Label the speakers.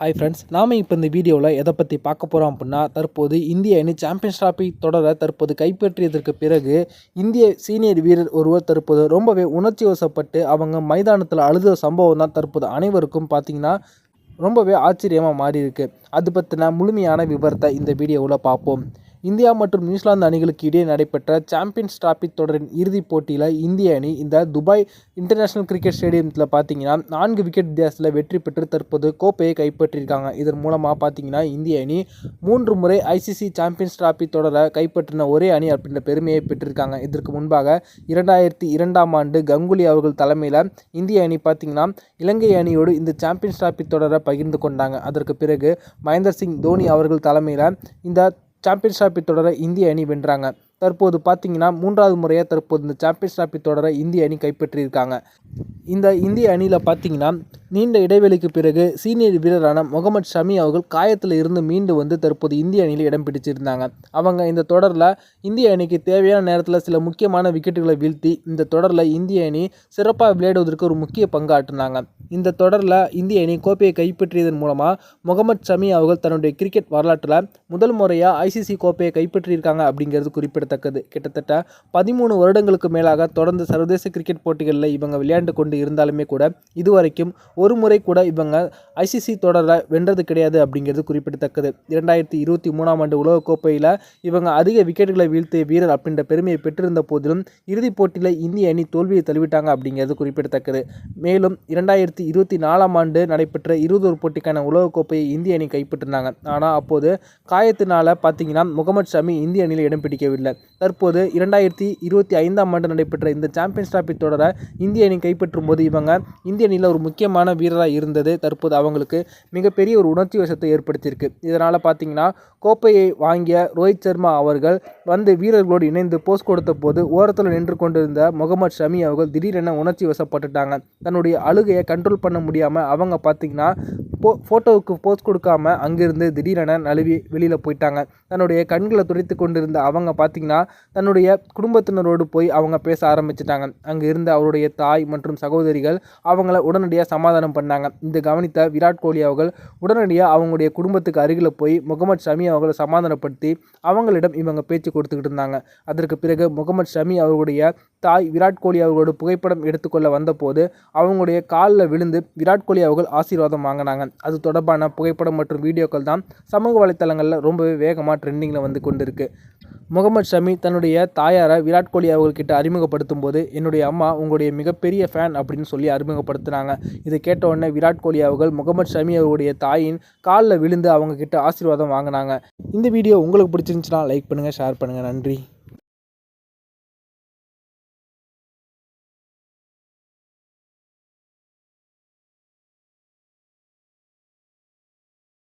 Speaker 1: Hi friends நாம் இப்போ இந்த வீடியோவில் எதை பற்றி பார்க்க போகிறோம் அப்படின்னா தற்போது இந்திய அணி சாம்பியன்ஸ் டிராஃபி தொடரை தற்போது கைப்பற்றியதற்கு பிறகு இந்திய சீனியர் வீரர் ஒருவர் தற்போது ரொம்பவே உணர்ச்சி வசப்பட்டு அவங்க மைதானத்தில் அழுத சம்பவம் தான் தற்போது அனைவருக்கும் பார்த்திங்கன்னா ரொம்பவே ஆச்சரியமாக மாறி இருக்கு அது பற்றின முழுமையான விவரத்தை இந்த வீடியோவில் பார்ப்போம். இந்தியா மற்றும் நியூசிலாந்து அணிகளுக்கு இடையே நடைபெற்ற சாம்பியன்ஸ் டிராபி தொடரின் இறுதிப் போட்டியில் இந்திய அணி இந்த துபாய் இன்டர்நேஷனல் கிரிக்கெட் ஸ்டேடியத்தில் பார்த்தீங்கன்னா நான்கு விக்கெட் வித்தியாசத்தில் வெற்றி பெற்று தற்போது கோப்பையை கைப்பற்றியிருக்காங்க. இதன் மூலமாக பார்த்தீங்கன்னா இந்திய அணி மூன்று முறை ஐசிசி சாம்பியன்ஸ் டிராபி தொடரை கைப்பற்றின ஒரே அணி அப்படின்ற பெருமையை பெற்றிருக்காங்க. இதற்கு முன்பாக இரண்டாயிரத்தி இரண்டாம் ஆண்டு கங்குலி அவர்கள் தலைமையில் இந்திய அணி பார்த்தீங்கன்னா இலங்கை அணியோடு இந்த சாம்பியன்ஸ் டிராபி தொடரை பகிர்ந்து கொண்டாங்க. அதற்கு பிறகு மகேந்தர் சிங் தோனி அவர்கள் தலைமையில் இந்த சாம்பியன்ஸ் டிராபி தொடரை இந்திய அணி வென்றாங்க. தற்போது பார்த்தீங்கன்னா மூன்றாவது முறையாக தற்போது இந்த சாம்பியன்ஸ் டிராபி தொடரை இந்திய அணி கைப்பற்றியிருக்காங்க. இந்த இந்திய அணியில் பார்த்தீங்கன்னா நீண்ட இடைவெளிக்கு பிறகு சீனியர் வீரரான முகமது ஷமி அவர்கள் காயத்தில் இருந்து மீண்டு வந்து தற்போது இந்திய அணியில் இடம் பிடிச்சிருந்தாங்க. அவங்க இந்த தொடரில் இந்திய அணிக்கு தேவையான நேரத்தில் சில முக்கியமான விக்கெட்டுகளை வீழ்த்தி இந்த தொடரில் இந்திய அணி சிறப்பாக விளையாடுவதற்கு ஒரு முக்கிய பங்காற்றினாங்க இந்த தொடரில் இந்திய அணி கோப்பையை கைப்பற்றியதன் மூலமாக முகமது ஷமி அவர்கள் தன்னுடைய கிரிக்கெட் வரலாற்றில் முதல் முறையாக ஐசிசி கோப்பையை கைப்பற்றியிருக்காங்க அப்படிங்கிறது குறிப்பிடத்தக்கது. கிட்டத்தட்ட பதிமூணு வருடங்களுக்கு மேலாக தொடர்ந்து சர்வதேச கிரிக்கெட் போட்டிகளில் இவங்க விளையாண்டு கொண்டு இருந்தாலுமே கூட இதுவரைக்கும் ஒரு முறை கூட இவங்க ஐசிசி தொடரை வென்றது கிடையாது அப்படிங்கிறது குறிப்பிடத்தக்கது. இரண்டாயிரத்தி இருபத்தி மூணாம் ஆண்டு உலகக்கோப்பையில் இவங்க அதிக விக்கெட்டுகளை வீழ்த்திய வீரர் அப்படின்ற பெருமையை பெற்றிருந்த போதிலும் இறுதிப் போட்டியில் இந்திய அணி தோல்வியை தழுவிட்டாங்க அப்படிங்கிறது குறிப்பிடத்தக்கது. மேலும் இரண்டாயிரத்தி இருபத்தி நாலாம் ஆண்டு நடைபெற்ற இருபது போட்டிக்கான உலகக்கோப்பையை இந்திய அணி கைப்பற்றினாங்க. ஆனால் அப்போது காயத்தினால பார்த்தீங்கன்னா முகமது ஷமி இந்திய அணியில் இடம் பிடிக்கவில்லை. தற்போது இரண்டாயிரத்தி இருபத்தி ஐந்தாம் ஆண்டு நடைபெற்ற இந்த சாம்பியன்ஸ் டிராபி தொடரை இந்திய அணி கைப்பற்றும் போது இவங்க இந்திய அணியில் ஒரு முக்கியமான வீரராக இருந்தது. தற்போது அவங்களுக்கு மிகப்பெரிய ஒரு உணர்ச்சி வசத்தை ஏற்படுத்தியிருக்கு. இதனால் பார்த்தீங்கன்னா கோப்பையை வாங்கிய ரோஹித் சர்மா அவர்கள் வந்து வீரர்களோடு இணைந்து போஸ்ட் கொடுத்த போது ஓரத்தில் நின்று கொண்டிருந்த முகமது ஷமி அவர்கள் திடீரென உணர்ச்சி வசப்பட்டுட்டாங்க. தன்னுடைய அழுகையை கண்ட்ரோல் பண்ண முடியாமல் அவங்க பார்த்தீங்கன்னா போ ஃபோட்டோவுக்கு போஸ்ட் கொடுக்காம அங்கிருந்து திடீரென நழுவி வெளியில் போயிட்டாங்க. தன்னுடைய கண்களை துடைத்து கொண்டிருந்த அவங்க பார்த்திங்கன்னா தன்னுடைய குடும்பத்தினரோடு போய் அவங்க பேச ஆரம்பிச்சிட்டாங்க. அங்கே இருந்த அவருடைய தாய் மற்றும் மற்றும் சகோதரிகள் அவங்கள உடனடியாக சமாதானம் பண்ணாங்க. இந்த கவனித்த விராட் கோலி அவர்கள் உடனடியாக அவங்களுடைய குடும்பத்துக்கு அருகில் போய் முகமது ஷமி அவர்களை சமாதானப்படுத்தி அவங்களிடம் இவங்க பேச்சு கொடுத்துக்கிட்டு இருந்தாங்க. அதற்கு பிறகு முகமது ஷமி அவர்களுடைய தாய் விராட் கோலி அவர்களோட புகைப்படம் எடுத்துக்கொள்ள வந்தபோது அவங்களுடைய காலில் விழுந்து விராட் கோலி அவர்கள் ஆசீர்வாதம் வாங்கினாங்க. அது தொடர்பான புகைப்படம் மற்றும் வீடியோக்கள் தான் சமூக வலைத்தளங்களில் ரொம்பவே வேகமாக ட்ரெண்டிங்கில் வந்து கொண்டிருக்கு. முகமது ஷமி தன்னுடைய தாயாரை விராட் கோலி அவர்கிட்ட அறிமுகப்படுத்தும் போது என்னுடைய அம்மா உங்களுடைய மிகப்பெரிய ஃபேன் அப்படின்னு சொல்லி அறிமுகப்படுத்துனாங்க. இதை கேட்ட உடனே விராட் கோலி அவர்கள் முகமது ஷமி அவருடைய தாயின் காலில் விழுந்து அவங்கக்கிட்ட ஆசீர்வாதம் வாங்கினாங்க. இந்த வீடியோ உங்களுக்கு பிடிச்சிருந்துச்சுன்னா லைக் பண்ணுங்கள் ஷேர் பண்ணுங்கள் நன்றி.